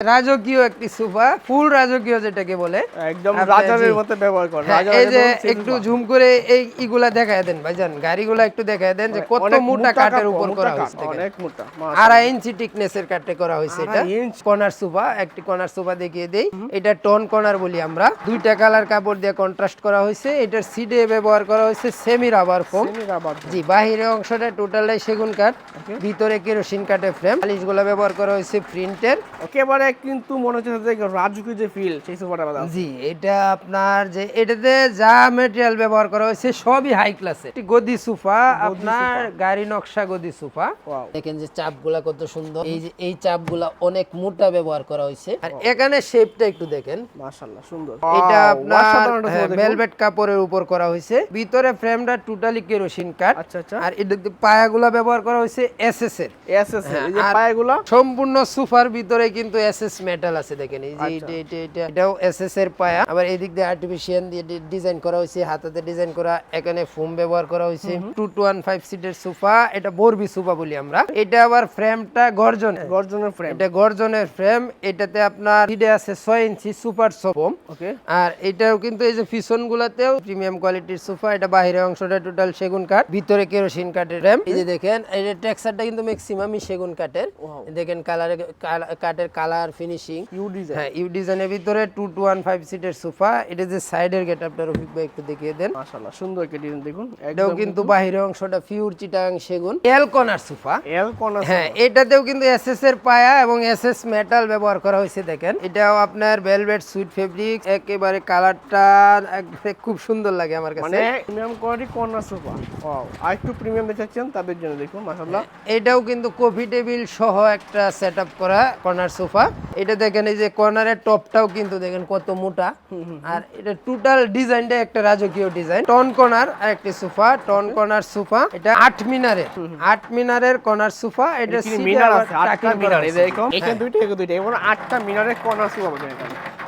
রাজকীয় একটি সোফা ফুল রাজকীয় যেটাকে বলে। একদম জি। মতো ব্যবহার করে হ্যাঁ, এই যে একটু ঝুম করে এই ইগুলা দেখায় দেন ভাইজান গাড়িগুলা একটু দেখায় দেন যে কত মোটা কাঠের উপর করা হয়েছে অনেক মোটা আড়াই ইঞ্চি টিকনেসের কাঠে করা হয়েছে এটা। ইঞ্চ? কর্নার সোফা একটি কর্নার সোফা দেখিয়ে দেই। এটা টন কর্নার বলি আমরা। দুইটা কালার কাপড় দিয়ে কন্ট্রাস্ট করা হয়েছে। এটার সিডে ব্যবহার করা হয়েছে semi rubber foam semi rubber জি বাহিরে অংশটা টোটালটাই সেগুন কাঠ ভিতরে কেরোসিন কাঠের ফ্রেমগুলা ব্যবহার করা হয়েছে প্রিন্টের একেবারে কিন্তু মনে হচ্ছে যে রাজুকি যে ফিল সেই সোফাটা জি এটা আপনার যে এটাতে যা মেটেরিয়াল ব্যবহার করা হয়েছে সবই হাই ক্লাসের গদি সোফা আপনার গাড়ি নকশা গদি সোফা দেখেন যে চাপগুলা কত সুন্দর। এই যে এই চাপগুলা অনেক মোটা ব্যবহার করা হয়েছে। আর এখানে শেপটা একটু দেখেন। মাশাআল্লাহ সুন্দর। এটা আপনার। ভেলভেট কাপড়ের উপর করা হয়েছে। ভিতরে ফ্রেমটা টোটালি কেরোসিন কাঠ আচ্ছা আচ্ছা। আর এটা পায়াগুলা ব্যবহার করা হয়েছে এসএস এর। এসএস এই যে হ্যাঁ, আর- পায়গুলো। সম্পূর্ণ সোফার ভিতরে কিন্তু এসএস মেটাল আছে দেখেন এই যে আচ্ছা। এটা এটা এটা। এটাও এসএস এর পায়া। আবার এদিক দিয়ে আর্টিফিশিয়াল দিয়ে ডিজাইন করা হয়েছে হাতাতে ডিজাইন করা এখানে ফোম ব্যবহার করা হয়েছে। টু টু ওয়ান ফাইভ সিটের সোফা এটা বোরবি সোফা বলি আমরা। এটা আবার ফ্রেমটা গর্জন গর্জনের ফ্রেম এটা গর্জনের ফ্রেম এটাতে আপনার সিডে আছে ছয় ইঞ্চি সুপার সোফম ওকে আর এটাও কিন্তু এই যে পিছন গুলাতেও প্রিমিয়াম কোয়ালিটির সোফা এটা বাইরের অংশটা টোটাল সেগুন কাঠ ভিতরে কেরোসিন কাঠের র্যাম এই যে দেখেন এই যে টেক্সচারটা কিন্তু ম্যাক্সিমামই সেগুন কাঠের। দেখেন কালার কাঠের কালার ফিনিশিং ইউ ডিজাইন হ্যাঁ ইউ ডিজাইনের ভিতরে টু টু ওয়ান ফাইভ সিটের সোফা এটা যে সাইডের গেট আপনার রফিক ভাই একটু দেখিয়ে দেন। মাশাআল্লাহ সুন্দর একটা ডিজাইন দেখুন এটাও কিন্তু বাইরের অংশটা পিওর চিটাং সেগুন। L corner sofa L corner হ্যাঁ এটাতেও কিন্তু এসএস এর পায়া এবং এসএস মেটাল ব্যবহার করা হয়েছে দেখেন। এটাও আপনার ভেলভেট সুইট ফেব্রিক একেবারে কালারটা একবারে খুব সুন্দর লাগে আমার কাছে। মানে premium quality corner sofa wow আর একটু প্রিমিয়াম দেখাচ্ছেন তাদের জন্য দেখুন মাশাআল্লাহ। এটাও কিন্তু কফি টেবিল সহ একটা সেটআপ করা কর্নার সোফা এটা দেখেন এই যে কর্নারের টপটাও কিন্তু দেখেন কত মোটা। আর এটা টোটাল ডিজাইনটা একটা রাজকীয় ডিজাইন টন কর্নার আর একটি সোফা টন কর্নার সোফা এটা আট মিনারের আট মিনারের কর্নার সোফা এটা মিনার আছে আটটা মিনার এই এখানে হ্যাঁ। দুইটা এখানে দুইটা এবং আটটা মিনারের কর্নার সোফা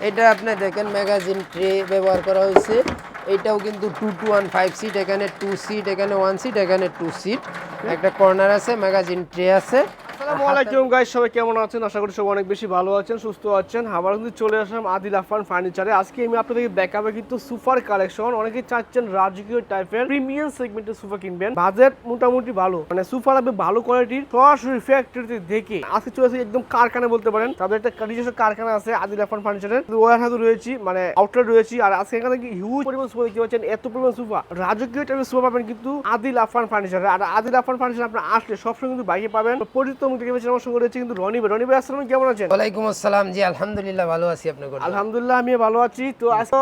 এটা। আপনি দেখেন ম্যাগাজিন ট্রে ব্যবহার করা হয়েছে। এটাও কিন্তু two two one five seat এখানে টু সিট এখানে ওয়ান সিট এখানে টু সিট একটা কর্নার আছে ম্যাগাজিন ট্রে আছে। আসসালামু আলাইকুম গাইস, সবাই কেমন আছেন? আশা করি সবাই অনেক বেশি ভালো আছেন, সুস্থ আছেন। আবার কিন্তু চলে আসলাম আদিল আফান ফার্নিচারে। আজকে আমি আপনাদেরকে দেখাবো কিন্তু সুপার কালেকশন। অনেকেই চাচ্ছেন রাজকীয় টাইপের প্রিমিয়াম সেগমেন্টের সোফা কিনবেন। বাজেট মোটামুটি ভালো। মানে সোফা লাগবে ভালো কোয়ালিটির, সরাসরি ফ্যাক্টরিতে দেখে। আজকে চলে আসি একদম কারখানা বলতে পারেন। তাদের একটা নিজস্ব কারখানা আছে আদিল আফান ফার্নিচারের ওয়ার হাতে রয়েছি মানে আউটলেট রয়েছি। আর আজকে এখানে হিউজ পরিমাণ সোফা দেখতে পাচ্ছেন? এত পরিমাণ সোফা। রাজকীয় টাইপের সোফা পাবেন কিন্তু আদিল আফান ফার্নিচারে। আর আদিল আফান ফার্নিচার আপনার আসলে সবসময় কিন্তু বাইকে পাবেন। পরিচিত দেখে পেয়েছেন আমার সঙ্গে রয়েছে কিন্তু রনি ভাই রনি ভাই আসসালাম কেমন আছেন? ওয়ালাইকুম আসসালাম। জি আলহামদুলিল্লাহ ভালো আছি আপনার আলহামদুলিল্লাহ আমি ভালো আছি। তো আজকে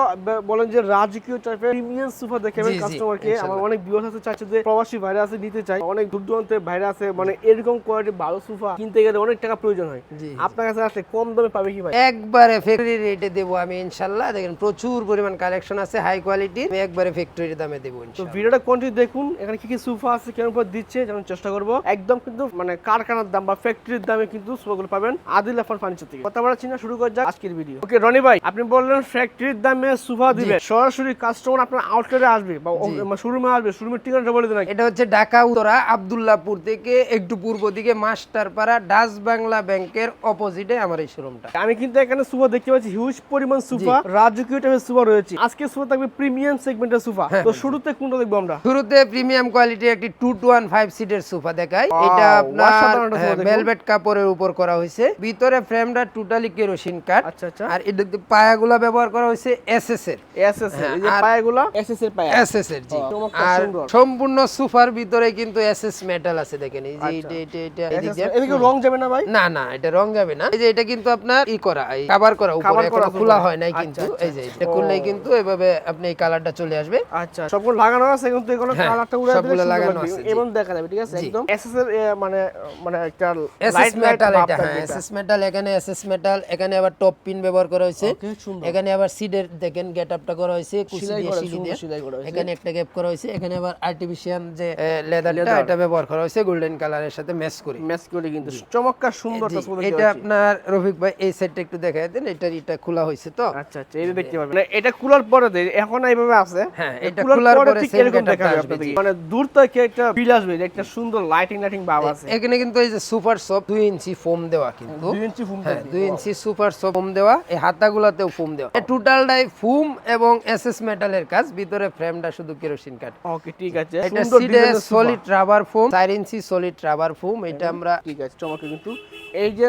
বলেন যে রাজকীয় টাইপের প্রিমিয়াম সোফা দেখাবেন কাস্টমারকে আমার অনেক ভিউয়ার্স আছে চাচ্ছে যে প্রবাসী ভাইরা আছে নিতে চাই অনেক দূর দূরান্তে ভাইরা আছে মানে এরকম কোয়ালিটি ভালো সোফা কিনতে গেলে অনেক টাকা প্রয়োজন হয়। আপনার কাছে আসলে কম দামে পাবে কি ভাই? একবারে ফ্যাক্টরি রেটে দেবো আমি ইনশাল্লাহ। দেখেন প্রচুর পরিমাণ কালেকশন আছে হাই কোয়ালিটি আমি একবারে ফ্যাক্টরি দামে দেবো তো ভিডিওটা কন্টিনিউ দেখুন এখানে কি কি সোফা আছে কেমন পর দিচ্ছে যেমন চেষ্টা করব। একদম কিন্তু মানে কারখানার দাম বা ফ্যাক্টরির দামে কিন্তু সোফাগুলো পাবেন আদিল আফান ফার্নিচার থেকে। কথা বলা চিনা শুরু করা যাক আজকের ভিডিও ওকে রনি ভাই আপনি বললেন ফ্যাক্টরির দামে সোফা দিবে। সরাসরি কাস্টমার আপনার আউটলেটে আসবে বা শোরুমে আসবে। শোরুমের ঠিকানাটা বলে দেন এটা হচ্ছে ঢাকা উত্তরা আবদুল্লাহপুর থেকে একটু পূর্ব দিকে মাস্টারপাড়া ডাচ বাংলা ব্যাংকের অপোজিটে আমার এই শোরুমটা আমি কিন্তু এখানে সোফা দেখতে পাচ্ছি। হিউজ পরিমাণ সোফা। রাজকীয় টাইপের সোফা রয়েছে। আজকে সোফা থাকবে প্রিমিয়াম সেগমেন্টের সোফা। তো শুরুতে কোনটা দেখব আমরা? শুরুতে প্রিমিয়াম কোয়ালিটির একটি টু টু ওয়ান ফাইভ সিটের সোফা দেখায় এটা আপনার। ভেলভেট কাপড়ের উপর করা হয়েছে ভিতরে ফ্রেমটা টোটালি কেরোসিন কাঠ আচ্ছা আচ্ছা আর এটা পায়াগুলা ব্যবহার করা হয়েছে এসএস এর এসএস হ্যাঁ, এই যে পায়াগুলো এসএস এর পায়া এসএস এর জি আর সম্পূর্ণ সোফার ভিতরে কিন্তু এসএস মেটাল আছে দেখেন এই যে আচ্ছা। এটা এটা এটা এদিক রং যাবে না ভাই না না এটা রং যাবে না এই যে এটা কিন্তু আপনার ই করা এই কভার করা উপরে এখনও খোলা হয় নাই আচ্ছা, কিন্তু আচ্ছা, এই যে এটা খুললেই কিন্তু এভাবে আপনি এই কালারটা চলে আসবে আচ্ছা সবগুলো লাগানো আছে কিন্তু এগুলো হ্যাঁ, কালারটা উড়ে সবগুলো লাগানো আছে। এমন দেখা যাবে ঠিক আছে। একদম এসএস এর মানে মানে একটা এসএস মেটাল এটা হ্যাঁ এসএস মেটাল এখানে এসএস মেটাল এখানে আবার টপ পিন ব্যবহার করা হয়েছে। এখানে আবার সিডের দেখেন গেটআপটা করা হয়েছে কুচি দিয়ে সিলি দিয়ে। এখানে একটা গ্যাপ করা হয়েছে এখানে আবার আর্টিফিশিয়াল যে লেদারটা এটা ব্যবহার করা হয়েছে গোল্ডেন কালারের সাথে ম্যাচ করে। ম্যাচ করে কিন্তু। চমৎকার সুন্দর এটা আপনার রফিক ভাই এই সাইডটা একটু দেখায় দেন এটা এটা খোলা হয়েছে তো। আচ্ছা আচ্ছা এই যে দেখতে মানে এটা কুলার পরে এখন এইভাবে আছে। হ্যাঁ, এটা cooler পরে ঠিক এরকম দেখাবে। জি। মানে দূর থেকে একটা ফিল আসবে একটা সুন্দর লাইটিং লাইটিং ভাব আছে। এখানে কিন্তু এই যে সুপার সফট দুই ইঞ্চি ফোম দেওয়া কিন্তু। দুই ইঞ্চি ফুম হ্যাঁ দুই ইঞ্চি সুপার সফট ফোম দেওয়া এই হাতাগুলাতেও ফোম দেওয়া। টোটালটাই ফুম এবং এসএস মেটালের কাজ ভিতরে ফ্রেমটা শুধু কেরোসিন কাট ওকে ঠিক আছে। এটা সিডে সলিড রাবার ফোম চার ইঞ্চি সলিড রাবার ফোম এটা আমরা ঠিক আছে চমকে কিন্তু এই যে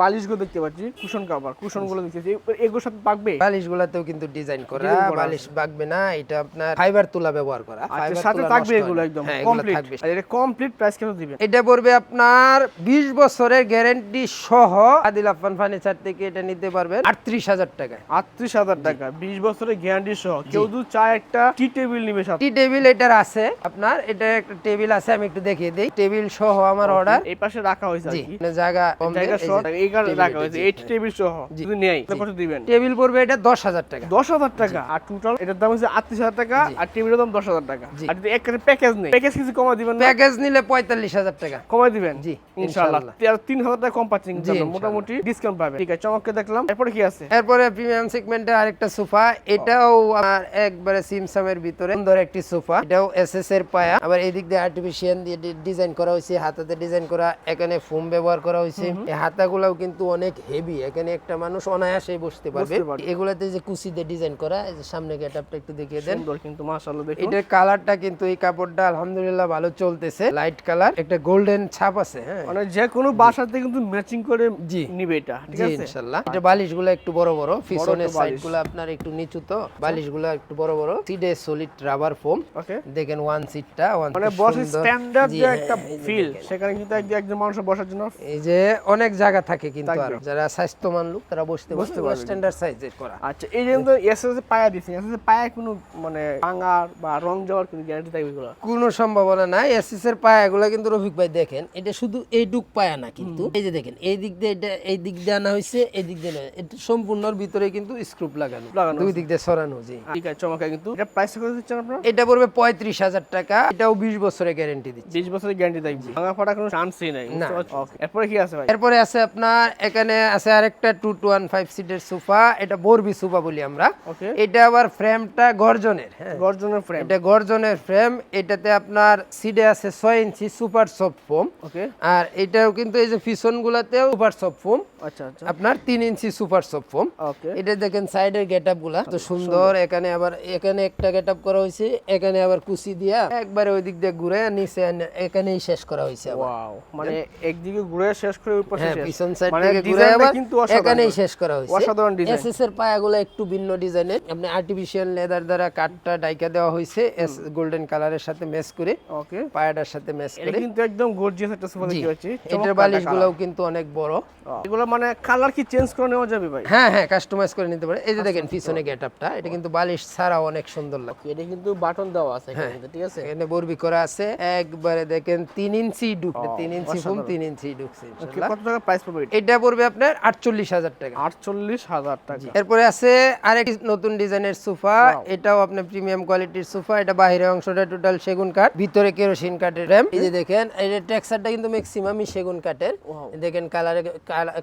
বালিশগুলো দেখতে পাচ্ছি কুশন কাভার কুশনগুলো দেখতে পাচ্ছি। এগুলোর সাথে পাকবে বালিশ গুলাতেও কিন্তু ডিজাইন করা বালিশ বাগবে না এটা আপনার ফাইবার তুলা ব্যবহার করা আচ্ছা ফাইবার সাথে থাকবে এগুলো একদম হ্যাঁ কমপ্লিট আর এটা কমপ্লিট প্রাইস কত দিবেন? এটা পড়বে আপনার 20 বছরের গ্যারান্টি সহ আদিল আফান ফার্নিচার থেকে এটা নিতে পারবেন আটত্রিশ হাজার টাকা আটত্রিশ হাজার টাকা বিশ বছরের গ্যারান্টি সহ। কেউ যদি চায় একটা টি টেবিল নিবে সাথে। টি টেবিল এটার আছে আপনার এটা একটা টেবিল আছে আমি একটু দেখিয়ে দেই। টেবিল সহ আমার অর্ডার এই পাশে রাখা হয়েছে মানে জায়গা জায়গা সহ এই কারণে রাখা হয়েছে। জি, টেবিল সহ। যদি নেই কত দিবেন। টেবিল পড়বে এটা দশ হাজার টাকা। দশ হাজার টাকা। আর টোটাল এটার দাম হচ্ছে আটত্রিশ হাজার টাকা আর টেবিলের দাম দশ হাজার টাকা। আর যদি একটা প্যাকেজ নেই প্যাকেজ কিছু কমাই দিবেন প্যাকেজ নিলে পঁয়তাল্লিশ হাজার টাকা। কমাই দিবেন? জি, ইনশাআল্লাহ। ইনশাআল্লাহ। আর তিন হাজার টাকা কম পাচ্ছেন জি, ইনশাআল্লাহ। ইনশাআল্লাহ। মোটামুটি ডিসকাউন্ট ঠিক আছে চমককে দেখলাম। এরপরে কি আছে? এরপরে প্রিমিয়াম সেগমেন্টে আরেকটা সোফা। এটাও আমার একবারে সিমসামের ভিতরে। সুন্দর একটি সোফা। এটাও এসএস এর পায়া। আবার এই দিক দিয়ে আর্টিফিশিয়াল দিয়ে ডিজাইন করা হয়েছে। হাতাতে ডিজাইন করা। এখানে ফোম ব্যবহার করা হয়েছে। এই হাতাগুলাও কিন্তু অনেক হেভি এখানে একটা মানুষ অনায়াসে বসতে পারবে। এগুলাতে যে কুচি দিয়ে ডিজাইন করা এই যে সামনে গেটআপটা একটু দেখিয়ে দেন। কিন্তু মাশাআল্লাহ দেখুন। এটার কালারটা কিন্তু এই কাপড়টা আলহামদুলিল্লাহ ভালো চলতেছে। লাইট কালার একটা গোল্ডেন ছাপ আছে হ্যাঁ। মানে যে কোনো বাসাতে কিন্তু ম্যাচিং করে জি। নিবে এটা ঠিক আছে? ইনশাআল্লাহ। এটা বালিশগুলো একটু বড় বড় পিছনের সাইডগুলো আপনার একটু নিচু তো বালিশগুলো একটু বড় বড়। সিডে সলিড রাবার ফোম ওকে দেখেন ওয়ান সিটটা ওয়ান মানে বসে স্ট্যান্ডার্ড যে হ্যাঁ, একটা ফিল সেখানে কিন্তু এক- একজন মানুষের বসার জন্য এই যে অনেক জায়গা থাকে কিন্তু আর। যারা স্বাস্থ্যমান লোক তারা বসতে বসতে পারবে। স্ট্যান্ডার্ড সাইজের করা। আচ্ছা এই যে কিন্তু এসএস পায়া দিচ্ছে এসএস পায়া কোনো মানে ভাঙার বা রং যাওয়ার কোনো গ্যারান্টি থাকবে এগুলো কোনো সম্ভাবনা নাই। এসএস এর পায়াগুলো কিন্তু রফিক ভাই দেখেন এটা শুধু এইটুক পায়া না কিন্তু। এই যে দেখেন এই দিক দিয়ে এটা এই দিক দিয়ে আনা হয়েছে এই দিক দিয়ে এটা সম্পূর্ণর ভিতরে কিন্তু স্ক্রুপ লাগানো। দুই দিক দিয়ে সরানো জি। ঠিক আছে চমৎকার। কিন্তু এটা প্রাইস কত দিচ্ছেন আপনারা? এটা পড়বে পঁয়ত্রিশ হাজার টাকা। এটাও বিশ বছরের গ্যারেন্টি দিচ্ছে। বিশ বছরের গ্যারান্টি থাকবে। ভাঙা ফাটা কোনো চান্সই নাই। না। এরপরে কি আছে এরপরে আছে আপনার এখানে আছে আরেকটা টু টু ওয়ান ফাইভ সিটের সোফা এটা বরবি সোফা বলি আমরা। এটা আবার ফ্রেমটা গর্জনের হ্যাঁ। গর্জনের ফ্রেম এটা গর্জনের ফ্রেম এটাতে আপনার সিডে আছে ছয় ইঞ্চি সুপার সফট ফোম আর এটাও কিন্তু এই যে পিছন গুলাতেও সুপার সফট ফোম আচ্ছা আচ্ছা। আপনার তিন ইঞ্চি সুপার সফট ফোম ওকে। এটা দেখেন সাইডের গেট আপগুলা তো সুন্দর। এখানে আবার এখানে একটা গেট আপ করা হয়েছে এখানে আবার কুচি দিয়া একবারে ওই দিক দিয়ে ঘুরে নিচে এখানেই শেষ করা হয়েছে ওয়াও মানে একদিকে ঘুরে শেষ করে হ্যাঁ পিছন সাইড মানে থেকে ঘুরে আবার এখানেই শেষ করা হয়েছে। অসাধারণ ডিজাইন এসএস এর পায়াগুলো একটু ভিন্ন ডিজাইনের আপনি আর্টিফিশিয়াল লেদার দ্বারা কাঠটা ডাইকা দেওয়া হয়েছে গোল্ডেন কালারের সাথে ম্যাচ করে ওকে পায়াটার সাথে ম্যাচ করে। কিন্তু একদম গর্জিয়াস একটা সোফা দেখতে পাচ্ছি এটার চমৎকার বালিশ একটা গুলাও কিন্তু অনেক বড়। এগুলো মানে কালার কি চেঞ্জ করে নেওয়া যাবে ভাই? হ্যাঁ হ্যাঁ কাস্টমাইজ করে নিতে পারে। এই যে দেখেন পিছনে গেট আপটা এটা কিন্তু বালিশ ছাড়াও অনেক সুন্দর লাগে। এটা কিন্তু বাটন দেওয়া আছে হ্যাঁ। এখানে, ঠিক আছে? এখানে বরবি করা আছে। একবারে দেখেন তিন ইঞ্চি ডুক তিন ইঞ্চি ফুম তিন ইঞ্চি ঢুকছে Okay, কত টাকা প্রাইস পড়বে এটা? পড়বে আপনার আটচল্লিশ হাজার টাকা। আটচল্লিশ হাজার টাকা। এরপরে আছে আরেক নতুন ডিজাইনের সোফা। এটাও আপনার প্রিমিয়াম কোয়ালিটির সোফা। এটা বাইরের অংশটা টোটাল সেগুন কাঠ ভিতরে কেরোসিন কাঠের র্যাম এই যে দেখেন টেক্সচারটা কিন্তু ম্যাক্সিমামই সেগুন কাঠের। দেখেন কালার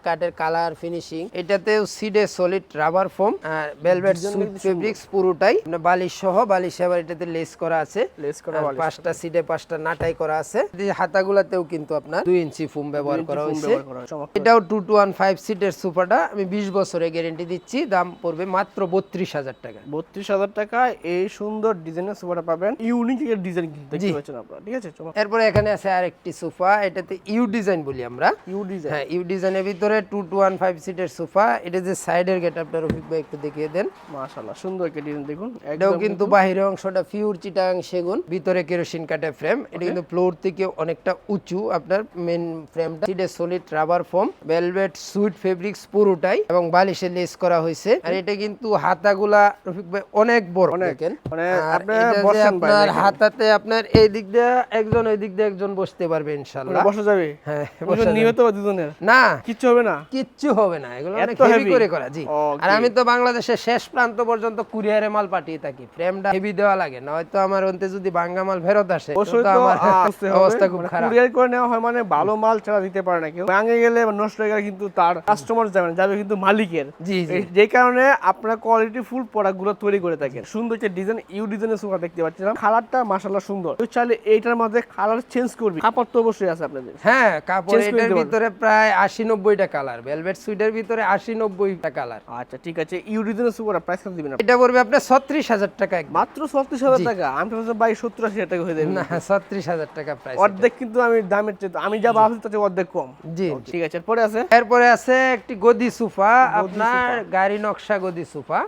কাঠের কালার ফিনিশিং এটাতেও সিডে সলিড রাবার ফোম আর ভেলভেট ফেব্রিক্স পুরোটাই। বালিশ সহ বালিশ আবার এটাতে লেস করা আছে। লেস করা পাঁচটা সিডে পাঁচটা নাটাই করা আছে। হাতাগুলাতেও কিন্তু আপনার দুই ইঞ্চি ফোম ব্যবহার করা হয়েছে। চমৎকার। এটাও টু টু ওয়ান ফাইভ সিটের সোফাটা আমি বিশ বছরের গ্যারেন্টি দিচ্ছি দাম পড়বে মাত্র বত্রিশ হাজার টাকা। বত্রিশ হাজার টাকায় এই সুন্দর ডিজাইনের সোফাটা পাবেন। ইউনিক ডিজাইন দেখতে পাচ্ছেন আপনারা ঠিক আছে? এরপরে এখানে আছে আরেকটি সোফা এটাতে ইউ ডিজাইন বলি আমরা। You design. হ্যাঁ ইউ ডিজাইনের ভিতরে টু টু ওয়ান ফাইভ সিটের সোফা এটা যে সাইডের গেট আপটা রফিক ভাই একটু দেখিয়ে দেন। মাশাআল্লাহ সুন্দর একটা ডিজাইন দেখুন এটাও কিন্তু বাহিরের অংশটা পিওর চিটাং সেগুন ভিতরে কেরোসিন কাঠের ফ্রেম এটা কিন্তু ফ্লোর থেকে অনেকটা উঁচু আপনার মেন ফ্রেমটা সিডে solid rubber foam velvet suit fabrics পুরোটাই এবং বালিশে লেস করা হয়েছে। আর এটা কিন্তু হাতাগুলা রফিক ভাই অনেক বড় দেখেন। মানে আপনার হাতাতে আপনার এই দিক দিয়ে একজন ওই দিক দিয়ে একজন বসতে পারবে ইনশাল্লাহ। বসা যাবে? হ্যাঁ বসে নিবে তো দুজনের? না। কিচ্ছু হবে না? কিচ্ছু হবে না এগুলো অনেক হেভি করে করা জি। আর আমি তো বাংলাদেশের শেষ প্রান্ত পর্যন্ত কুরিয়ারে মাল পাঠিয়ে থাকি ফ্রেমটা হেভি দেওয়া লাগে না হয়তো আমার অন্তে যদি বাঙ্গা মাল ফেরত আসে। অবস্থা খুব মানে খারাপ। courier করে নেওয়া হয় মানে ভালো মাল ছাড়া দিতে পারে না কেউ ভাঙে গেলে বা নষ্ট হয়ে গেলে কিন্তু তার কাস্টমার যাবে না, যাবে কিন্তু মালিকের। জি যে কারণে আপনারা কোয়ালিটি ফুল প্রোডাক্ট তৈরি করে থাকেন সুন্দর একটা ডিজাইন ইউ ডিজাইনের সোফা দেখতে পাচ্ছিলাম। কালারটা মাসাল্লাহ সুন্দর। তো চাইলে এইটার মধ্যে কালার চেঞ্জ করবি। কাপড় তো অবশ্যই আছে আপনাদের। হ্যাঁ কাপড় এটার ভিতরে প্রায় আশি নব্বইটা কালার ভেলভেট সুইটের ভিতরে আশি নব্বইটা কালার আচ্ছা ঠিক আছে। ইউ ডিজাইনের সোফাটা প্রাইস কত দিবেন এটা পড়বে আপনার ছত্রিশ হাজার টাকা একদম। মাত্র ছত্রিশ হাজার টাকা? আমি তো ভাই সত্তর আশি হাজার টাকা হয়ে যাবে। না ছত্রিশ হাজার টাকা প্রাইস অর্ধেক কিন্তু আমি দামের চেয়ে আমি যা ভাবছি চেয়ে অর্ধেক কম। জি ঠিক আছে পরে আছে? এরপরে আছে একটি গদি সোফা আপনার গাড়ি নকশা গদি সোফা।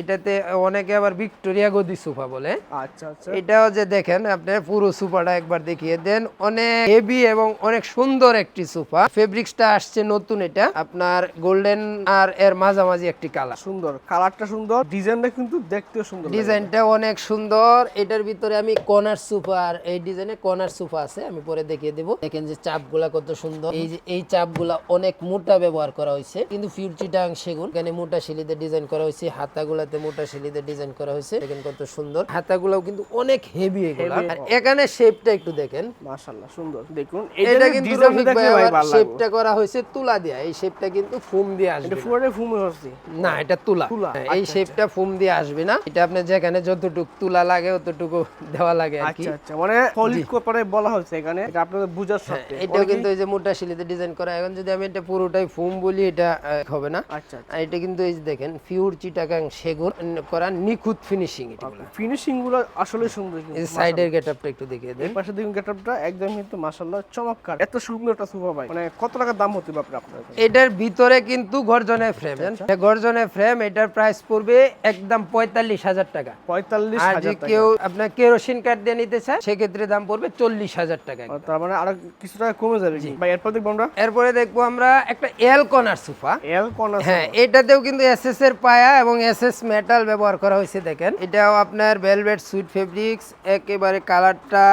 এটাতে অনেকে আবার ভিক্টোরিয়া গদি সোফা বলে। আচ্ছা আচ্ছা। এটাও যে দেখেন আপনি পুরো সোফাটা একবার দেখিয়ে দেন। অনেক হেভি এবং অনেক সুন্দর একটি সোফা। ফেব্রিক্সটা আসছে নতুন এটা। আপনার গোল্ডেন আর এর মাঝামাঝি একটি কালার সুন্দর কালারটা সুন্দর ডিজাইনটা কিন্তু দেখতেও সুন্দর। ডিজাইনটা অনেক সুন্দর। এটার ভিতরে আমি কর্নার সোফা আর এই ডিজাইনে কর্নার সোফা আছে আমি পরে দেখিয়ে দেবো। দেখেন যে চাপগুলা কত সুন্দর। এই যে এই চাপগুলা অনেক মোটা ব্যবহার করা হয়েছে। কিন্তু ফিউচিটাং সেগুন এখানে মোটা শিলিতে ডিজাইন করা হয়েছে হাতাগুলাতে মোটা শিলিতে ডিজাইন করা হয়েছে। দেখেন কত সুন্দর। হাতাগুলাও কিন্তু অনেক হেভি এগুলা। আর এখানে শেপটা একটু দেখেন। মাশাআল্লাহ সুন্দর। দেখুন এটা কিন্তু ডিজাইন রফিক ভাই শেপটা করা হয়েছে তুলা দিয়া। এই শেপটা কিন্তু ফুম দিয়ে আসবে এটা। পুরোটাই ফুমে হচ্ছে। না এটা তুলা। হ্যাঁ, এই আচ্ছা, শেপটা ফুম দিয়ে আসবে না। এটা আপনি যেখানে যতটুকু তুলা লাগে অতটুকু দেওয়া লাগে আর কি। আচ্ছা আচ্ছা। মানে সলিড বলা হচ্ছে এখানে। এটা আপনাদের বুঝার সাথে হ্যাঁ, এটাও কিন্তু এই যে মোটা শিলিতে ডিজাইন করা। এখন যদি আমি এটা পুরোটাই ফুম বলি এটা হবে না। আচ্ছা আচ্ছা। আর এটা কিন্তু এই দেখেন পিওর চিটাগাং সেগুন করা নিখুঁত ফিনিশিং এটা ফিনিশিংগুলো আসলে সুন্দর। এই সাইডের গেটআপটা একটু দেখিয়ে দেন। পাশে দেখুন গেটআপটা একদম কিন্তু মাশাআল্লাহ চমৎকার। এত সুন্দর একটা সোফা ভাই। মানে কত টাকা দাম হতে পারে আপনার এটার ভিতরে কিন্তু গর্জনের ফ্রেম এটা গর্জনের ফ্রেম এটার প্রাইস পড়বে একদম পঁয়তাল্লিশ হাজার টাকা। পঁয়তাল্লিশ আর যে হাজার টাকা। কেউ আপনার কেরোসিন কার্ড দিয়ে নিতে চায় সেক্ষেত্রে দাম পড়বে চল্লিশ হাজার টাকা তার মানে আরও কিছু টাকা কমে যাবে। ভাই এরপর দেখব আমরা এরপরে দেখব আমরা একটা L corner sofa L corner হ্যাঁ এটাতেও কিন্তু এসএস এর পায়া এবং এসএস মেটাল ব্যবহার করা হয়েছে দেখেন। এটাও আপনার ভেলভেট সুইট ফেব্রিক্স একেবারে কালারটা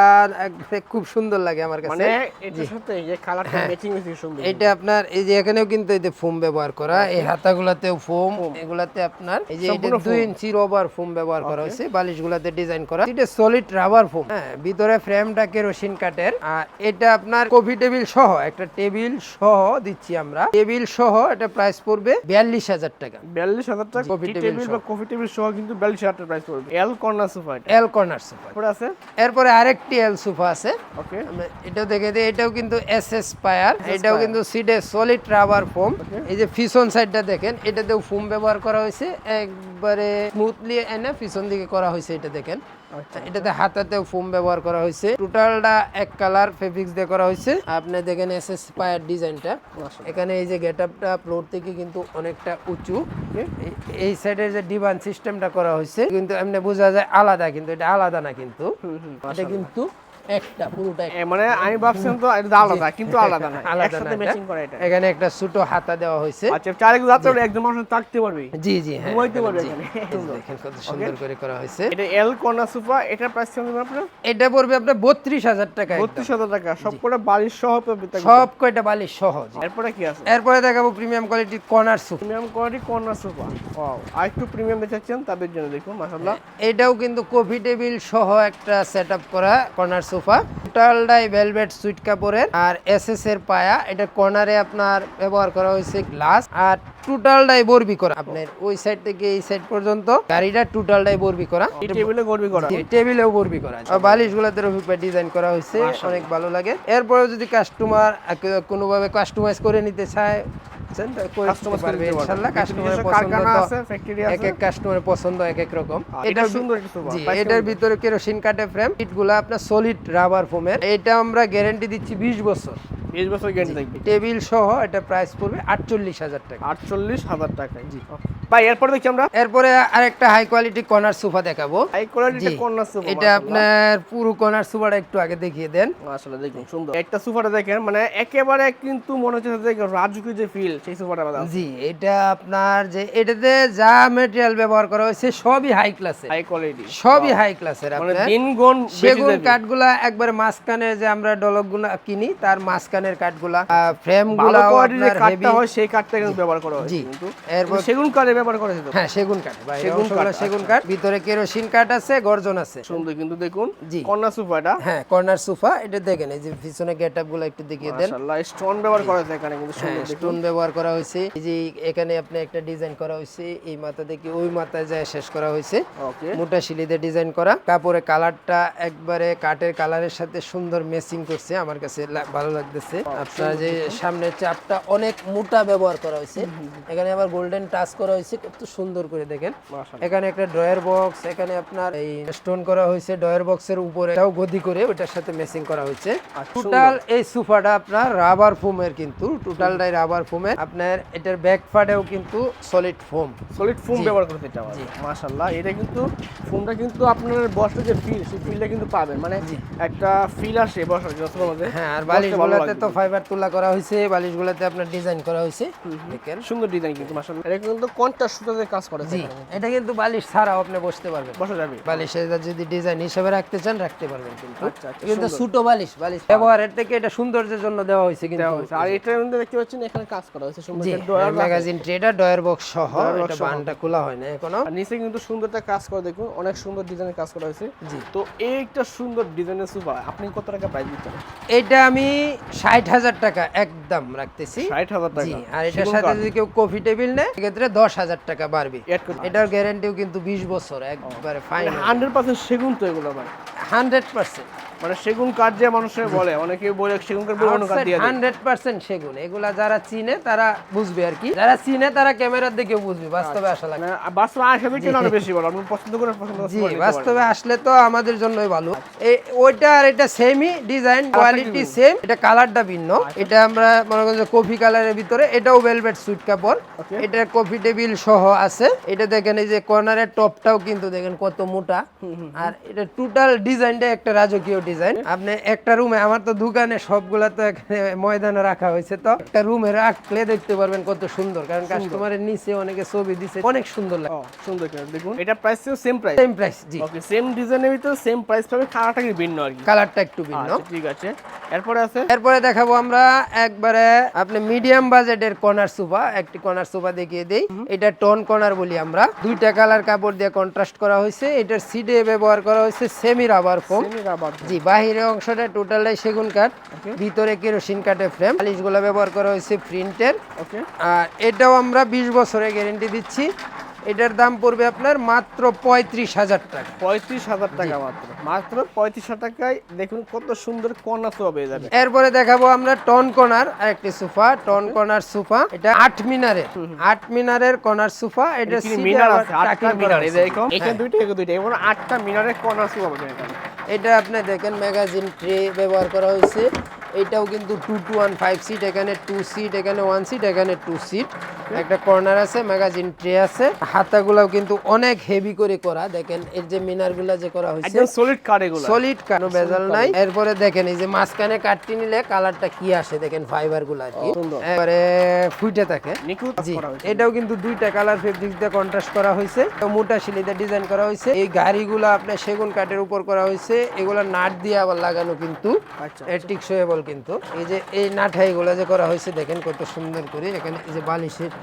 একবারে খুব সুন্দর লাগে আমার কাছে। মানে এটার সাথে এই যে কালারটা ম্যাচিং সুন্দর। এটা আপনার এই যে এখানেও কিন্তু এই যে ফোম ব্যবহার করা এই হাতাগুলাতেও ফোম এগুলাতে আপনার এই যে এটা সম্পূর্ণ দুই ইঞ্চি রবার ফোম ব্যবহার করা হয়েছে বালিশগুলাতে ডিজাইন করা। এটা সলিড রাবার ফোম হ্যাঁ ভিতরে ফ্রেমটা কেরোসিন কাঠের আর এটা আপনার কফি টেবিল সহ একটা টেবিল সহ দিচ্ছি আমরা। টেবিল সহ এটা প্রাইস পড়বে বিয়াল্লিশ হাজার টাকা। বিয়াল্লিশ হাজার টাকা table টেবিল বা কফি টেবিল সহ কিন্তু বিয়াল্লিশ হাজার টাকা প্রাইস পড়বে। L corner sofa L corner sofa আছে? এরপরে আরেকটি এল সোফা আছে। ওকে এটাও দেখে দিই এটাও কিন্তু এস এস পায়ার এটাও কিন্তু সিডে সলিড রাবার ফোম এই যে ফিসন সাইডটা দেখেন এটাতেও ফোম ব্যবহার করা হয়েছে। একবারে স্মুথলি এনে পিছন দিকে করা হয়েছে এটা দেখেন। এটাতে হাতাতেও ফোম ব্যবহার করা হয়েছে। টোটালটা এক কালার ফেব্রিক্স দিয়ে করা হয়েছে। আপনি দেখেন এস এস পায়ার ডিজাইনটা এখানে এই যে গেট আপটা ফ্লোর থেকে কিন্তু অনেকটা উঁচু। এই- এই সাইডের যে ডিভান সিস্টেমটা করা হয়েছে কিন্তু এমনি বোঝা যায় আলাদা কিন্তু এটা আলাদা না কিন্তু। এটা কিন্তু একটা পুরোটা মানে আমি ভাবছিলাম তো এটা আলাদা কিন্তু আলাদা না। একসাথে ম্যাচিং করা এটা। এখানে একটা ছোট হাতা দেওয়া হয়েছে। আচ্ছা চারিদিকে যাত্রা একজন মানুষ থাকতে পারবে? জি জি হ্যাঁ ঘুমাইতে পারবে এখানে। দেখেন কত সুন্দর করে করা হয়েছে। এটা এল কর্নার সোফা এটার প্রাইস কেমন আপনার? এটা পড়বে আপনার বত্রিশ হাজার টাকা একদম। বত্রিশ হাজার টাকা সব করে বাড়ির সহ পাবে সব কয়টা বালিশ সহজ এরপরে কি আছে? এরপরে দেখাবো প্রিমিয়াম কোয়ালিটির corner soup premium quality corner sofa wow আর একটু প্রিমিয়াম দেখাচ্ছেন তাদের জন্য দেখুন মাশাআল্লাহ। এটাও কিন্তু কফি টেবিল সহ একটা সেট করা কর্নার সোফা। টোটালটাই ভেলভেট সুইট কাপড়ের আর এসএস এর পায়া। এটা কর্নারে আপনার ব্যবহার করা হয়েছে গ্লাস আর টোটালটাই বরবি করা। আপনার ওই সাইড থেকে এই সাইড পর্যন্ত গাড়িটা টোটালটাই বরবি করা। এই টেবিলে গর্বি করা। টেবিলেও বরবি করা। বালিশ গুলাতে ডিজাইন করা হয়েছে। অনেক ভালো লাগে। এরপরেও যদি কাস্টমার কোনোভাবে কাস্টমাইজ করে নিতে চায় ইনশাআল্লাহ কাস্টমারের পছন্দ আছে, এক এক কাস্টমারের পছন্দ এক এক রকম এটা সুন্দর একটা জি এটার ভিতরে কেরোসিন কাটে ফ্রেম ইটগুলা আপনার সলিড রাবার ফোমের এটা আমরা গ্যারান্টি দিচ্ছি 20 বছর। বিশ বছর গ্যারান্টি থাকবে। টেবিল সহ এটা প্রাইস পড়বে আটচল্লিশ হাজার টাকা। আটচল্লিশ হাজার টাকা জি। ভাই এরপর দেখি আমরা। এরপরে আরেকটা হাই কোয়ালিটি কর্নার সোফা দেখাবো। এই কোয়ালিটি কর্নার সোফা এটা আপনার পুরো কর্নার সোফাটা একটু আগে দেখিয়ে দেন। আসলে দেখুন সুন্দর। একটা সোফাটা দেখেন মানে একেবারে কিন্তু মনে হচ্ছে যে রাজুকি যে ফিল সেই সোফাটা আছে জি এটা আপনার যে এটাতে যা মেটেরিয়াল ব্যবহার করা হয়েছে সবই হাই ক্লাসের হাই কোয়ালিটি সবই হাই ক্লাসের আপনার। দিন সেগুন কাঠগুলা একবার মাঝখানে যে আমরা ডলকগুলো কিনি তার মাঝখানে সেগুন কানের কাঠগুলা ফ্রেমগুলা আপনার হেভি হয় সেই কাঠটা কিন্তু ব্যবহার করা হয় কিন্তু। এরপর সেগুন কাঠে ব্যবহার করা হ্যাঁ সেগুন কাঠ। সেগুন কাঠ, সেগুন কাঠ। ভিতরে কেরোসিন কাঠ আছে গর্জন আছে। সুন্দর কিন্তু দেখুন জি। কন্যা সোফাটা। হ্যাঁ কর্নার সোফা এটা দেখেন এই যে পিছনে গেটআপগুলো একটু দেখিয়ে দেন। মাশাআল্লাহ স্টোন ব্যবহার করা হয়েছে এখানে কিন্তু সুন্দর স্টোন ব্যবহার করা হয়েছে। এই যে এখানে আপনি একটা ডিজাইন করা হয়েছে এই মাথা থেকে ওই মাথায় যায় শেষ করা হয়েছে। ওকে। মোটা শিলিতে ডিজাইন করা। কাপড়ে কালারটা একবারে কাঠের কালারের সাথে সুন্দর ম্যাচিং করছে আমার কাছে ভালো লাগতেছে। আপনার যে সামনের চাপটা অনেক মোটা ব্যবহার করা হয়েছে। এখানে আবার গোল্ডেন টাচ করা হয়েছে কত সুন্দর করে দেখেন। এখানে একটা ড্রয়ার বক্স এখানে আপনার এই স্টোন করা হয়েছে ড্রয়ার বক্সের উপরে। এটাও গদি করে ওটার সাথে ম্যাচিং করা হয়েছে। টোটাল এই সোফাটা আপনার রাবার ফোমের কিন্তু টোটালটাই রাবার ফোমের আপনার এটার ব্যাক পার্টেও কিন্তু সলিড ফোম সলিড ফোম ব্যবহার করতে চাও। মাশাআল্লাহ এটা কিন্তু ফোমটা কিন্তু আপনার বসে যে ফিল সেই ফিলটা কিন্তু পাবেন। মানে একটা ফিল আসে বসার যতক্ষণ মধ্যে হ্যাঁ আর বসতে বালিশগুলোতে তো ফাইবার তোলা করা হয়েছে বালিশগুলোতে আপনার ডিজাইন করা হয়েছে। দেখেন। সুন্দর ডিজাইন কিন্তু মাশাআল্লাহ। এটা কিন্তু সুতাতে কাজ করে জি এটা কিন্তু বালিশ ছাড়াও আপনি বসতে পারবেন। বসা যাবে। বালিশে যদি ডিজাইন হিসেবে রাখতে চান রাখতে পারবেন কিন্তু। আচ্ছা, আচ্ছা, কিন্তু। ছোট বালিশ বালিশ ব্যবহারের থেকে এটা সৌন্দর্যের জন্য দেওয়া হয়েছে কিন্তু। আর এটার মধ্যে দেখতে পাচ্ছেন এখানে কাজ করা হয়েছে সুন্দর। ম্যাগাজিন ডয়ার বক্স সহ এটা। বানটা খোলা হয় না এখনও। আর নিচে কিন্তু সুন্দর একটা কাজ করে দেখুন অনেক সুন্দর ডিজাইনের কাজ করা হয়েছে। জি। তো এই একটা সুন্দর ডিজাইনের সোফা আপনি কত টাকা প্রাইস দিচ্ছেন? এটা আমি ষাট হাজার টাকা একদম রাখতেছি। ষাট হাজার টাকা। আর এটার সাথে যদি কেউ কফি টেবিল নেয় সেক্ষেত্রে দশ হাজার টাকা বাড়বে। এটার গ্যারান্টিও কিন্তু বিশ বছর একবারে ফাইন হান্ড্রেড পার্সেন্ট সেগুন তো এগুলো ভাই। হান্ড্রেড পার্সেন্ট মানে সেগুন কাঠ যে মানুষের বলে। অনেকে বলে সেগুন কাঠ অন্য কাঠ দিয়ে দেয়। হান্ড্রেড পার্সেন্ট সেগুন। এগুলা যারা চিনে তারা বুঝবে আর কি। যারা চিনে তারা ক্যামেরার দিকেও বুঝবে বাস্তবে আসা লাগে মানে বাস্তবে আসবে আরও বেশি বলো আপনি পছন্দ করে পছন্দ জি বাস্তবে আসলে তো আমাদের জন্যই ভালো। এই ওইটা আর এটা সেমই ডিজাইন কোয়ালিটি সেম এটা কালারটা ভিন্ন। এটা আমরা মনে করি কফি কালারের ভিতরে এটাও ভেলভেট সুইট কাপড়। এটা কফি টেবিল সহ আছে। এটা দেখেন এই যে কর্নারের টপটাও কিন্তু দেখেন কত মোটা। আর এটা টোটাল ডিজাইনটা একটা রাজকীয় ডিজাইন আপনি একটা রুমে আমার তো দোকানে সবগুলা তো এখানে ময়দানে রাখা হয়েছে তো। একটা রুমে রাখলে দেখতে পারবেন কত সুন্দর কারণ কাস্টমারের নিচে অনেকে ছবি দিছে অনেক সুন্দর লাগে। সুন্দর দেখুন। এটা price same price same price জি। ওকে সেম ডিজাইনের ভিতরে সেম প্রাইস পাবে খাওয়াটা কি ভিন্ন আর কি। কালারটা একটু ভিন্ন। আচ্ছা ঠিক আছে। এরপরে আছে? এরপরে দেখাবো আমরা একবারে আপনি মিডিয়াম বাজেটের কর্নার সোফা একটি কর্নার সোফা দেখিয়ে দেই। এটা টন কর্নার বলি আমরা। দুইটা কালার কাপড় দিয়ে কন্ট্রাস্ট করা হয়েছে। এটার সিডে ব্যবহার করা হয়েছে semi rubber foam semi rubber জি বাহিরের অংশটা টোটালটাই সেগুন কাঠ ভিতরে কেরোসিন কাঠের ফ্রেম বালিশগুলো ব্যবহার করা হয়েছে প্রিন্টের ওকে আর এটাও আমরা বিশ বছরের গ্যারেন্টি দিচ্ছি। এটার দাম পড়বে আপনার মাত্র পঁয়ত্রিশ হাজার টাকা। পঁয়ত্রিশ হাজার টাকা মাত্র। মাত্র পঁয়ত্রিশ হাজার টাকায় দেখুন কত সুন্দর কর্নার সোফা পেয়ে যাবে। এরপরে দেখাবো আমরা টন কর্নার আরেকটি সোফা টন কর্নার সোফা। এটা আট মিনারের আট মিনারের কর্নার সোফা। এটা মিনার আছে আটটা মিনার এই দেখো এখানে দুইটা এখানে দুইটা। এবং আটটা মিনারের কর্নার সোফা পাবেন এটা আপনি দেখেন ম্যাগাজিন ট্রে ব্যবহার করা হয়েছে। এটাও কিন্তু two two one five seat এখানে টু সিট এখানে ওয়ান সিট এখানে টু সিট একটা কর্নার আছে ম্যাগাজিন ট্রে আছে। হাতাগুলাও কিন্তু অনেক হেভি করে করা। দেখেন এর যে মিনারগুলা যে করা হয়েছে। একদম সলিড কাঠ এগুলো। সলিড কোনো বেজাল নাই। এরপরে দেখেন এই যে মাঝখানে কাটটি নিলে কালারটা কি আসে? দেখেন ফাইবারগুলো আর কি। এবারে ফুটে থাকে। জি এটাও কিন্তু দুইটা কালার ফেব্রিক দিয়ে কন্ট্রাস্ট করা হয়েছে। তো মোটা শিলিতে ডিজাইন করা হয়েছে। এই গাড়িগুলো আপনার সেগুন কাঠের উপর করা হয়েছে। এগুলো নাট দিয়ে আবার লাগানো কিন্তু আচ্ছা টিকসয়েবল কিন্তু। এই যে এই নাঠাই গুলো যে করা হয়েছে দেখেন কত সুন্দর করে। এখানে এই যে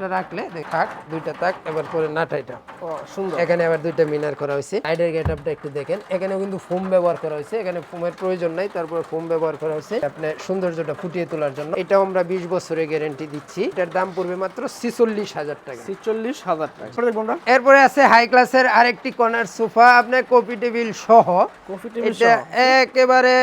বালিশটা রাখলে থাক দুইটা থাক এবার পরে নাঠাইটা ও সুন্দর। এখানে আবার দুইটা মিনার করা হয়েছে। সাইডের গেটআপটা একটু দেখেন। এখানেও কিন্তু ফোম ব্যবহার করা হয়েছে। এখানে ফোমের প্রয়োজন নাই তারপরে ফোম ব্যবহার করা হয়েছে। আপনার সৌন্দর্যটা ফুটিয়ে তোলার জন্য। এটাও আমরা বিশ বছরের গ্যারেন্টি দিচ্ছি। এটার দাম পড়বে মাত্র ছিচল্লিশ হাজার টাকা। ছিচল্লিশ হাজার টাকা। এরপরে আছে হাই ক্লাসের আরেকটি কর্নার সোফা আপনার কপি টেবিল সহ। কফি টেবিল এটা একেবারে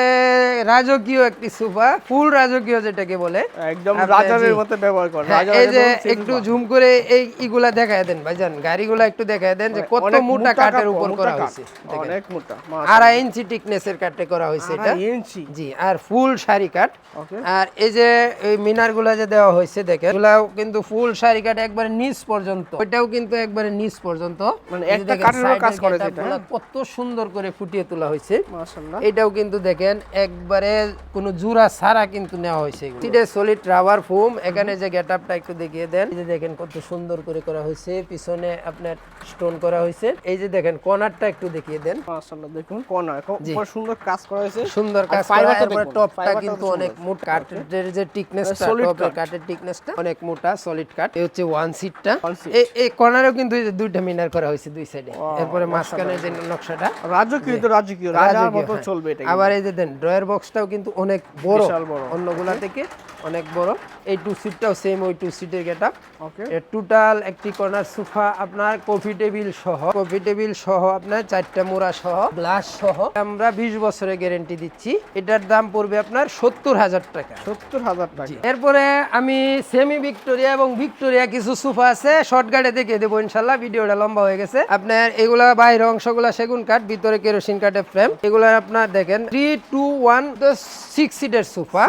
রাজকীয় একটি সোফা ফুল রাজকীয় যেটাকে বলে। একদম জি। মতো ব্যবহার করে হ্যাঁ, এই যে একটু জুম করে এই ইগুলা দেখায় দেন ভাইজান গাড়িগুলা একটু দেখায় দেন যে কত মোটা কাঠের উপর করা। হয়েছে অনেক মোটা আড়াই ইঞ্চি টিকনেসের কাঠে করা হয়েছে এটা। ইঞ্চি। জি আর ফুল শাড়ি কাঠ। আর এই যে এই মিনারগুলা যে দেওয়া হয়েছে দেখেন এগুলাও কিন্তু ফুল শাড়ি কাঠ একবারে নিচ পর্যন্ত। ওইটাও কিন্তু একবারে নিচ পর্যন্ত। মানে একটা side কাজ করে যেটা, কত সুন্দর করে ফুটিয়ে তোলা হয়েছে। মাশাআল্লাহ। এটাও কিন্তু দেখেন একবারে কোনো জোড়া ছাড়া কিন্তু নেওয়া হয়েছে সিটে সলিড রাবার ফোম এখানে যে গেটআপটা একটু দেখিয়ে দেন। দেখেন কত সুন্দর করে করা হয়েছে পিছনে আপনার স্টোন করা হয়েছে। এই যে দেখেন কর্নারটা একটু দেখিয়ে দেন। মাশাআল্লাহ দেখুন কর্নার উপর সুন্দর কাজ করা হয়েছে। সুন্দর কাজ করা টপটা কিন্তু অনেক। মোটা যে টিকনেসটা টপের অনেক মোটা সলিড এই হচ্ছে ওয়ান সিটটা এই এই কর্নারেও কিন্তু এই যে দুইটা মিনার করা হয়েছে দুই সাইডে এরপরে মাঝখানে যে নকশাটা। রাজকীয় তো রাজকীয় রাজার মতো হ্যাঁ। চলবে এটা আবার এই যে দেন ড্রয়ার বক্সটাও কিন্তু অনেক বড়। অন্যগুলা থেকে অনেক বড়। এই টু সিটটাও সেম ওই টু সিটের গেটআপ ওকে টোটাল একটি কর্নার সোফা আপনার কফি টেবিল সহ কফি টেবিল সহ আপনার চারটা মোড়া সহ গ্লাস সহ। আমরা বিশ বছরের গ্যারেন্টি দিচ্ছি। এটার দাম পড়বে আপনার সত্তর হাজার টাকা। সত্তর হাজার টাকা। এরপরে আমি সেমি ভিক্টোরিয়া এবং ভিক্টোরিয়া কিছু সোফা আছে শর্ট গার্ডে দেখিয়ে দেবো ইনশাল্লাহ ভিডিওটা লম্বা হয়ে গেছে। আপনার এগুলা বাইরের অংশগুলা সেগুন কাঠ ভিতরে কেরোসিন কাঠের ফ্রেম এগুলা আপনার দেখেন থ্রি টু ওয়ান সিক্স সিটের sofa.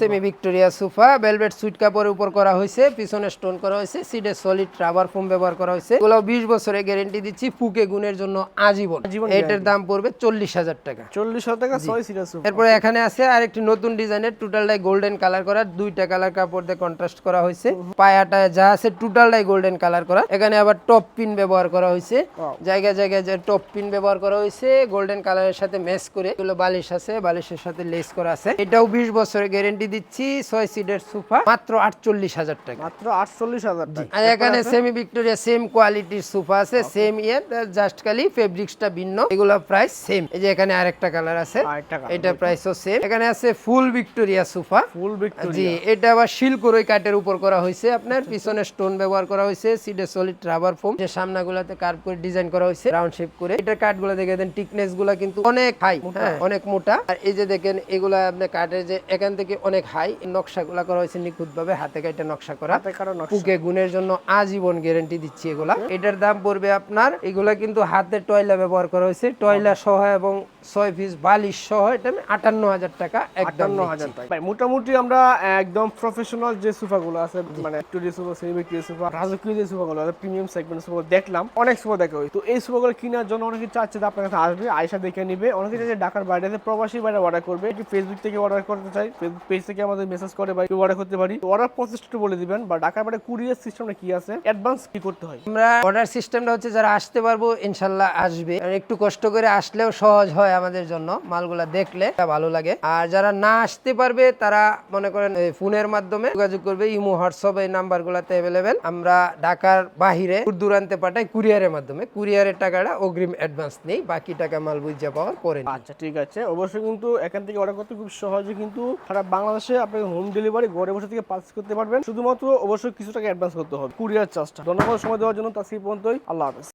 Semi Victoria sofa velvet suit কাপড়ের উপর করা হয়েছে পিছনে স্টোন করা হয়েছে সিডে সলিড রাবার ফোম ব্যবহার করা হয়েছে। এগুলো বিশ বছরের গ্যারেন্টি দিচ্ছি ফুকে গুণের জন্য আজীবন। এটার দাম পড়বে চল্লিশ হাজার টাকা। চল্লিশ হাজার টাকা ছয় সোফা এরপরে এখানে আছে আরেকটি নতুন ডিজাইনের টোটালটাই গোল্ডেন কালার করা দুইটা কালার কাপড় দিয়ে কন্ট্রাস্ট করা হয়েছে। পায়াটা যা আছে টোটালটাই গোল্ডেন কালার করা এখানে আবার টপ পিন ব্যবহার করা হয়েছে. জায়গায় জায়গায় যে টপ পিন ব্যবহার করা হয়েছে গোল্ডেন কালারের সাথে ম্যাচ করে এগুলো বালিশ আছে বালিশের সাথে লেস করা আছে। এটাও বিশ বছরের গ্যারেন্টি দিচ্ছি ছয় সিটের সোফা। মাত্র আটচল্লিশ হাজার টাকা। মাত্র আটচল্লিশ হাজার টাকা। আর এখানে সেমি ভিক্টোরিয়া সেম কোয়ালিটির সোফা আছে সেম ইয়ে জাস্ট খালি ফেব্রিক্সটা ভিন্ন। এগুলো প্রাইস সেম এই যে এখানে আরেকটা কালার আছে। এটা প্রাইসও সেম এখানে আছে ফুল ভিক্টোরিয়া সোফা ফুল জি এটা আবার শিলকোরই কাঠের উপর করা হয়েছে আপনার। পিছনে স্টোন ব্যবহার করা হয়েছে সিডে সলিড রাবার ফোম যে সামনাগুলোতে কার্ভ করে ডিজাইন করা হয়েছে রাউন্ড শেপ করে। এটার কাঠগুলো দেখে দেন টিকনেসগুলা কিন্তু অনেক হাই হ্যাঁ। অনেক মোটা। আর এই যে দেখেন এগুলা আপনার কাঠের যে এখান থেকে অনেক হাই নকশাগুলা করা হয়েছে নিখুঁত ভাবে হাতে কাটা নকশা করা। পুকে গুণের জন্য আজীবন গ্যারেন্টি দিচ্ছি এগুলা। এটার দাম পড়বে আপনার এগুলা কিন্তু হাতে টয়লা ব্যবহার করা হয়েছে। টয়লা সহ এবং ছয় পিস বালিশ সহ এটা আমি আটান্ন হাজার টাকা আটান্ন হাজার টাকা। মোটামুটি আমরা একদম প্রফেশনাল যে সোফা গুলো আছে মানে সোফা ভিক্টোরিয়া সোফা রাজকীয় যে আছে প্রিমিয়াম সেগমেন্ট সোফা দেখলাম অনেক সোফা দেখা হয়েছে। তো এই সোফা গুলো কেনার জন্য অনেকে চাচ্ছে যে আপনার কাছে আসবে আয়সা দেখে নিবে। অনেকে চাচ্ছে ঢাকার বাইরে প্রবাসী বাইরে অর্ডার করবে। ফেসবুক থেকে অর্ডার করতে চাই। ফেসবুক পেজ থেকে আমাদের মেসেজ করে ভাই অর্ডার করতে পারি। অর্ডার প্রসেসটা বলে দিবেন বা ঢাকার বাইরে কুরিয়ার সিস্টেমটা কি আছে অ্যাডভান্স কি করতে হয়? আমরা অর্ডার সিস্টেমটা হচ্ছে যারা আসতে পারব ইনশাল্লাহ আসবে। একটু কষ্ট করে আসলেও সহজ হয় আমাদের জন্য মালগুলা দেখলে ভালো লাগে। আর যারা না আসতে পারবে তারা মনে করেন ফোনের মাধ্যমে যোগাযোগ করবে ইমো হোয়াটসঅ্যাপ এই নাম্বার গুলাতে অ্যাভেলেবেল আমরা ঢাকার বাহিরে দূর দূরান্তে পাঠাই কুরিয়ারের মাধ্যমে। কুরিয়ারের টাকাটা অগ্রিম অ্যাডভান্স নেই বাকি টাকা মাল বুঝে পাওয়ার পরে আচ্ছা ঠিক আছে। অবশ্যই কিন্তু এখান থেকে অর্ডার করতে খুব সহজে কিন্তু সারা বাংলাদেশে আপনি হোম ডেলিভারি ঘরে বসে থেকে পার্চেস করতে পারবেন। শুধুমাত্র অবশ্যই কিছু টাকা অ্যাডভান্স করতে হবে। কুরিয়ার চার্জটা ধন্যবাদ সময় দেওয়ার জন্য। তার সেই পর্যন্তই। আল্লাহ হাফেজ।